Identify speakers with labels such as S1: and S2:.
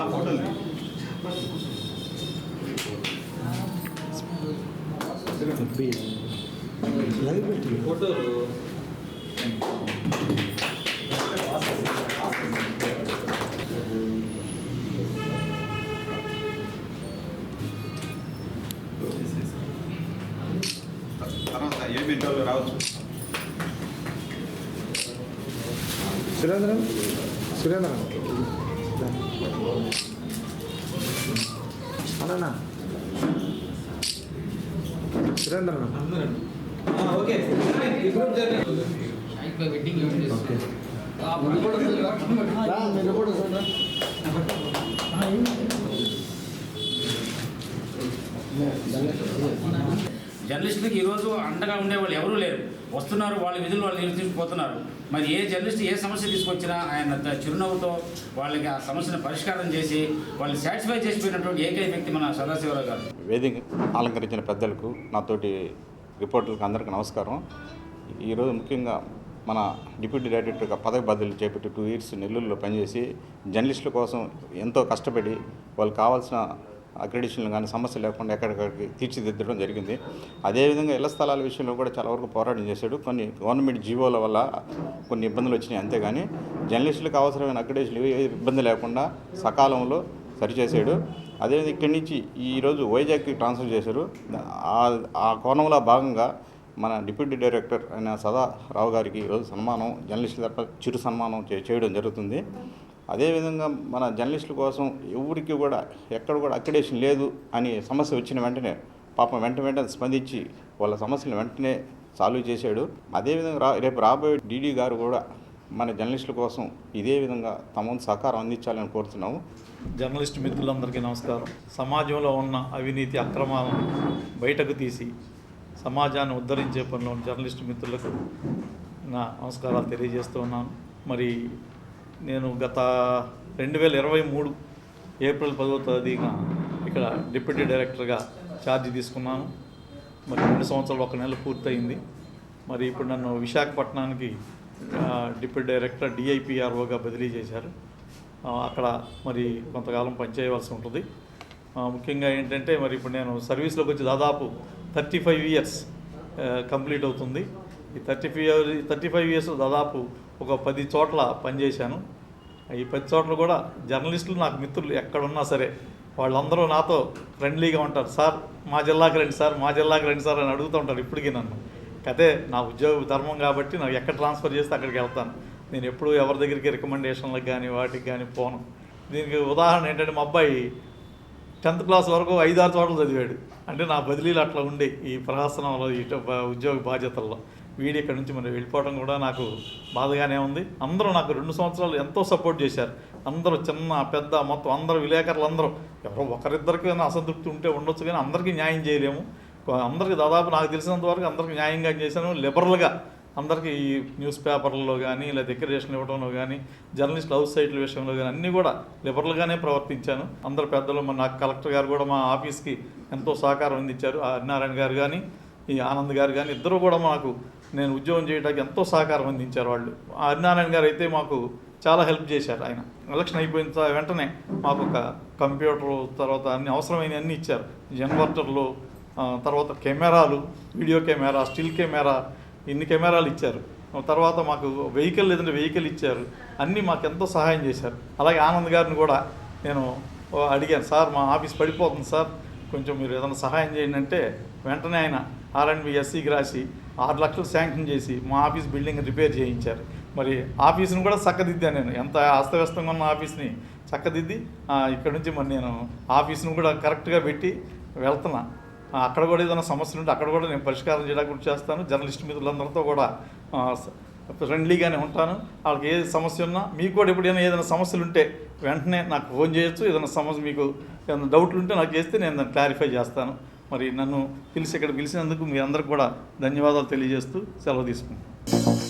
S1: నా ఫోటోలు
S2: ఫోటోలు
S3: తర్వాత ఏమి ఇంటర్వ్యూలు రావచ్చు
S1: సురేంద్ర? సురేంద్ర? అన్నా
S2: ఓకే
S1: ఓకే మీరు కూడా
S4: జర్నలిస్టులకు ఈరోజు అండగా ఉండేవాళ్ళు ఎవరూ లేరు. వస్తున్నారు వాళ్ళ విధులు వాళ్ళు నిర్వహించుకుపోతున్నారు మరి ఏ జర్నలిస్ట్ ఏ సమస్య తీసుకొచ్చినా ఆయన చిరునవ్వుతో వాళ్ళకి ఆ సమస్యను పరిష్కారం చేసి వాళ్ళని సాటిస్ఫై చేసిపోయినటువంటి ఏకైక వ్యక్తి మన సదాశివరావు గారు.
S3: వేదిక అలంకరించిన పెద్దలకు నాతోటి రిపోర్టర్లకు అందరికీ నమస్కారం. ఈరోజు ముఖ్యంగా మన డిప్యూటీ డైరెక్టర్గా పదవి బదిలీ చేపట్టి టూ ఇయర్స్ నెల్లూరులో పనిచేసి జర్నలిస్టుల కోసం ఎంతో కష్టపడి వాళ్ళకి కావాల్సిన అక్రెడిషన్లు కానీ సమస్య లేకుండా ఎక్కడికక్కడికి తీర్చిదిద్దడం జరిగింది. అదేవిధంగా ఇళ్ళ స్థలాల విషయంలో కూడా చాలా వరకు పోరాటం చేశాడు. కొన్ని గవర్నమెంట్ జీవోల వల్ల కొన్ని ఇబ్బందులు వచ్చినాయి అంతేగాని జర్నలిస్టులకు అవసరమైన అక్రెడిషన్లు ఏ ఇబ్బంది లేకుండా సకాలంలో సరిచేసాడు అదేవిధంగా ఇక్కడి నుంచి ఈరోజు వైజాగ్కి ట్రాన్స్ఫర్ చేశారు. ఆ- కోణంలో భాగంగా మన డిప్యూటీ డైరెక్టర్ అయిన సదా రావు గారికి ఈరోజు సన్మానం జర్నలిస్టుల తప్ప చిరు సన్మానం చే- చేయడం జరుగుతుంది. అదేవిధంగా మన జర్నలిస్టుల కోసం ఎవరికి కూడా ఎక్కడ కూడా అక్రిడేషన్ లేదు అని సమస్య వచ్చిన వెంటనే పాపం వెంట వెంటనే స్పందించి వాళ్ళ సమస్యలు వెంటనే సాల్వ్ చేశాడు. అదేవిధంగా రా రేపు రాబోయే డీడీ గారు కూడా మన జర్నలిస్టుల కోసం ఇదే విధంగా తమ సహకారం అందించాలని కోరుతున్నాము.
S5: జర్నలిస్ట్ మిత్రులందరికీ నమస్కారం. సమాజంలో ఉన్న అవినీతి అక్రమాలను బయటకు తీసి సమాజాన్ని ఉద్ధరించే పనిలో జర్నలిస్ట్ మిత్రులకు నా నమస్కారాలు తెలియజేస్తూ ఉన్నాను. మరి నేను గత రెండు వేల ఇరవై మూడు ఏప్రిల్ పదవ తేదీన ఇక్కడ డిప్యూటీ డైరెక్టర్గా ఛార్జ్ తీసుకున్నాను. మరి రెండు సంవత్సరాలు ఒక నెల పూర్తయింది. మరి ఇప్పుడు నన్ను విశాఖపట్నానికి డిప్యూటీ డైరెక్టర్ డిఐపిఆర్ఓగా బదిలీ చేశారు. అక్కడ మరి కొంతకాలం పనిచేయవలసి ఉంటుంది. ముఖ్యంగా ఏంటంటే మరి ఇప్పుడు నేను సర్వీస్లోకి వచ్చి దాదాపు థర్టీ ఫైవ్ ఇయర్స్ కంప్లీట్ అవుతుంది. ఈ thirty five thirty five years దాదాపు ఒక పది చోట్ల పనిచేశాను. ఈ పది చోట్ల కూడా జర్నలిస్టులు నాకు మిత్రులు ఎక్కడున్నా సరే వాళ్ళందరూ నాతో ఫ్రెండ్లీగా ఉంటారు. సార్ మా జిల్లాకి రండి సార్ మా జిల్లాకి రండి సార్ అని అడుగుతూ ఉంటారు ఇప్పటికీ నన్ను. అదే నా ఉద్యోగ ధర్మం కాబట్టి నాకు ఎక్కడ ట్రాన్స్ఫర్ చేస్తే అక్కడికి వెళ్తాను. నేను ఎప్పుడు ఎవరి దగ్గరికి రికమెండేషన్లకు కానీ వాటికి కానీ పోను. దీనికి ఉదాహరణ ఏంటంటే మా అబ్బాయి టెన్త్ క్లాస్ వరకు ఐదారు చోట్ల చదివాడు. అంటే నా బదిలీలు అట్లా ఉండే ఈ ప్రహసనంలో ఈ ఉద్యోగ బాధ్యతల్లో. వీడి ఇక్కడ నుంచి మరి వెళ్ళిపోవడం కూడా నాకు బాధగానే ఉంది. అందరూ నాకు రెండు సంవత్సరాలు ఎంతో సపోర్ట్ చేశారు. అందరూ చిన్న పెద్ద మొత్తం అందరూ విలేకరులు అందరూ. ఎవరో ఒకరిద్దరికి అసంతృప్తి ఉంటే ఉండొచ్చు కానీ అందరికీ న్యాయం చేయలేము. అందరికీ దాదాపు నాకు తెలిసినంత వరకు అందరికీ న్యాయంగా చేశాను. లిబరల్గా అందరికీ ఈ న్యూస్ పేపర్లలో కానీ లేదా డెకరేషన్ ఇవ్వడంలో కానీ జర్నలిస్ట్ హౌస్ సైట్ల విషయంలో కానీ అన్నీ కూడా లిబరల్గానే ప్రవర్తించాను. అందరు పెద్దలు మా నాకు కలెక్టర్ గారు కూడా మా ఆఫీస్కి ఎంతో సహకారం అందించారు. ఆ నారాయణ గారు కానీ ఈ ఆనంద్ గారు కానీ ఇద్దరు కూడా మాకు నేను ఉద్యోగం చేయడానికి ఎంతో సహకారం అందించారు వాళ్ళు. హరినారాయణ గారు అయితే మాకు చాలా హెల్ప్ చేశారు ఆయన. ఎలక్షన్ అయిపోయిన వెంటనే మాకు ఒక కంప్యూటర్ తర్వాత అన్ని అవసరమైన అన్ని ఇచ్చారు. జన్వర్టర్లు తర్వాత కెమెరాలు వీడియో కెమెరా స్టిల్ కెమెరా ఇన్ని కెమెరాలు ఇచ్చారు. తర్వాత మాకు వెహికల్ లేదంటే వెహికల్ ఇచ్చారు. అన్నీ మాకు ఎంతో సహాయం చేశారు. అలాగే ఆనంద్ గారిని కూడా నేను అడిగాను సార్ మా ఆఫీస్ పడిపోతుంది సార్. కొంచెం మీరు ఏదైనా సహాయం చేయండి అంటే వెంటనే ఆయన ఆర్ఎండ్బి ఎస్సీకి రాసి ఆరు లక్షలు శాంక్షన్ చేసి మా ఆఫీస్ బిల్డింగ్ రిపేర్ చేయించారు. మరి ఆఫీస్ని కూడా చక్కదిద్దాను నేను. ఎంత అస్తవ్యస్తంగా ఉన్న ఆఫీస్ని చక్కదిద్ది ఇక్కడ నుంచి మరి నేను ఆఫీస్ని కూడా కరెక్ట్గా పెట్టి వెళ్తున్నా. అక్కడ కూడా ఏదైనా సమస్యలు ఉంటే అక్కడ కూడా నేను పరిష్కారం చేయడానికి చేస్తాను. జర్నలిస్ట్ మిత్రులందరితో కూడా ఫ్రెండ్లీగానే ఉంటాను. వాళ్ళకి ఏ సమస్య ఉన్నా మీకు కూడా ఎప్పుడైనా ఏదైనా సమస్యలు ఉంటే వెంటనే నాకు ఫోన్ చేయొచ్చు. ఏదైనా సమస్య మీకు ఏదైనా డౌట్లు ఉంటే నాకు చేస్తే నేను దాన్ని క్లారిఫై చేస్తాను. మరి నన్ను పిలిచి ఇక్కడ పిలిచినందుకు మీ అందరికి కూడా ధన్యవాదాలు తెలియజేస్తూ సెలవు తీసుకుంటాను